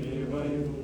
viva e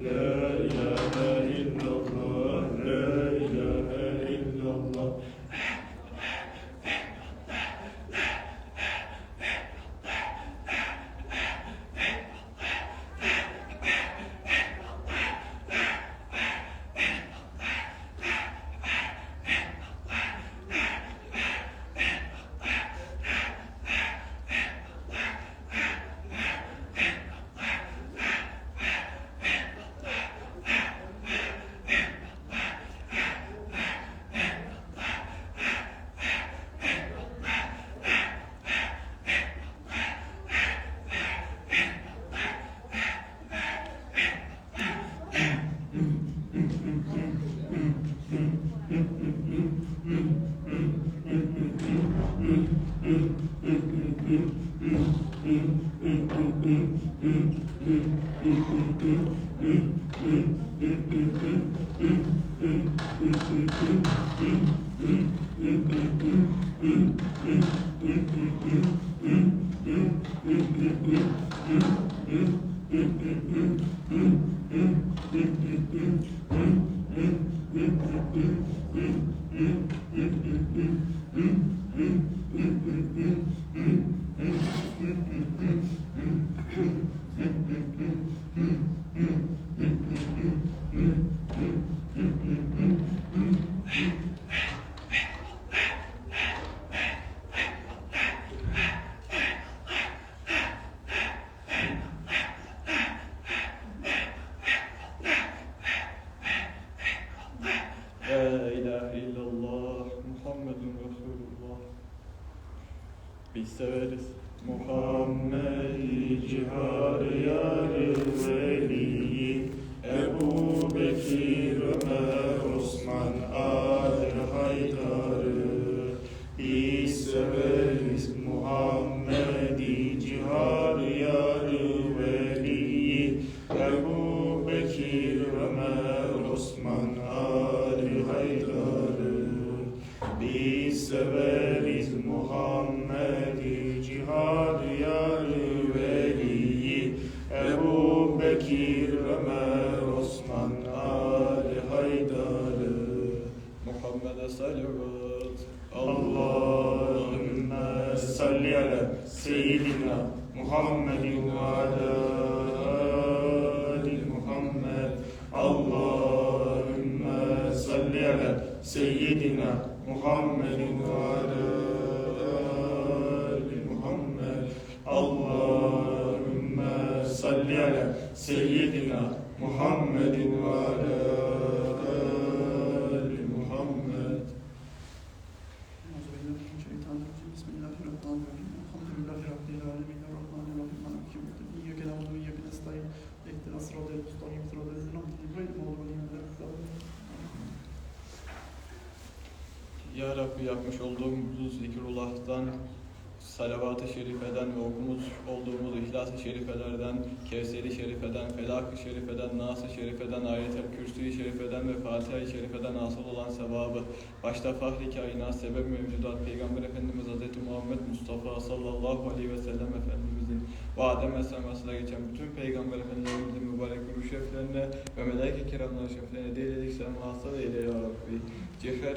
Yeah. Mm-hmm. Resulullah Biz severiz. Muhammed cihar yarı veli Ebu Bekir Ömer severiz Muhammed'i cihad yarı veli Ebu Bekir Ömer Osman Ali Haydar'ı. Muhammed'e salavat. Allahümme salli ala seyyidina Muhammedin ve ala ali Muhammed. Allahümme salli ala seyyidina محمد وعلى آل محمد. اللهم صل على سيدنا محمد وعلى آل Rabbi yapmış olduğumuz zikrullah'tan, salavat-ı şerifeden ve okumuş olduğumuz ihlas-ı şerifelerden, Kevser-i şerifeden, Felak-ı şerifeden, Nas-ı şerifeden, Ayet-el Kürsü-i şerifeden ve Fatiha-i şerifeden asıl olan sevabı, başta fahri kainat, sebep mevcudat, Peygamber Efendimiz Hz. Muhammed Mustafa sallallahu aleyhi ve sellem Efendimizin ve Adem geçen bütün Peygamber ruh şeriflerine ve melaike kiramların şeriflerine diledik sen vasıl eyle ya Rabbi. Cihar,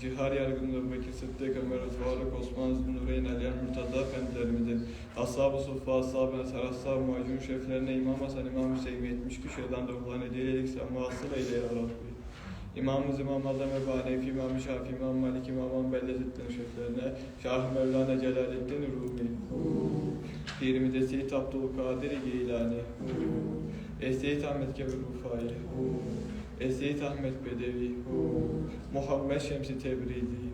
Cihar Yargın Ebu Bekir Sıddık Ömer Faruk Osman Zünnüreyn Aliyan Murtaza Efendilerimizin Ashab-ı Suffa, Ashab-ı Ensar, Ashab-ı Muacun şeriflerine İmam Hasan, İmam Hüseyin ve 70 kişiden de ruhlarına diledik sen vasıl eyle ya Rabbi. İmamımız İmam Azam Ebu Hanefi, İmam Şafii, İmam Malik, İmam Hanbel Lezzettin şeriflerine Şah Mevlana Celaleddin Rumi Pirimiz de Seyyid Abdülkadir Geylani Eseyit Ahmet Gebel bu faili. Eseyit Ahmet Bedevi. Muhammed Şemsi Tebridi.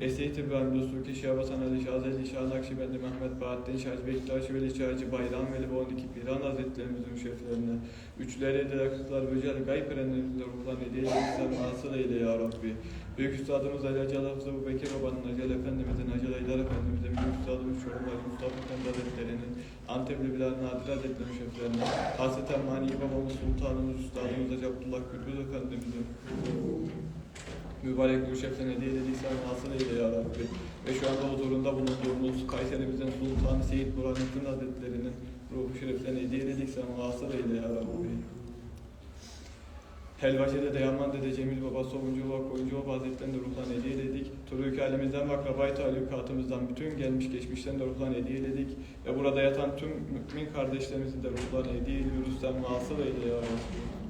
Eseyit İbrahim Dostuki Şah Hasan Ali Şah Zeli Şah Nakşibendi Mehmet Bahattin Şah Bektaş Veli Şahcı Bayram Veli ve 12 Piran Hazretlerimizin şeflerine Üçleri de yakıtlar Böcel Gayb Erenlerimizde ruhlan hediye sen nasıl eyle ya Rabbi. Büyük Üstadımız Ali Hacı Hafız Ebu Bekir Baba'nın Acel Efendimizin Acel Aydar Efendimizin Büyük Üstadımız Çorum Mustafa Efendi Hazretleri'nin Antepli Bilal Nadir Hazretleri şeflerine Hasreten Mani Babamız Sultanımız Üstadımız Hacı Abdullah Gürbüz Efendimizin mübarek bir şeften hediye edilirsen hasıl eyle ya Rabbi. Ve şu anda huzurunda bulunduğumuz Kayserimizin Sultanı Seyit Burhanettin Hazretleri'nin ruhu şeriflerine hediye edilirsen hasıl eyle ya Rabbi. Helvacı'da Dayanman Dede Cemil Baba, Somuncu Baba, Koyuncu Baba Hazretleri'ni de ruhlan hediye ededik. Turuk halimizden ve akrabayı talukatımızdan bütün gelmiş geçmişten de ruhlan hediye ededik. Ve burada yatan tüm mümin kardeşlerimizin de ruhlan hediye ediyoruz. Sen vasıl eyle ya Rabbi.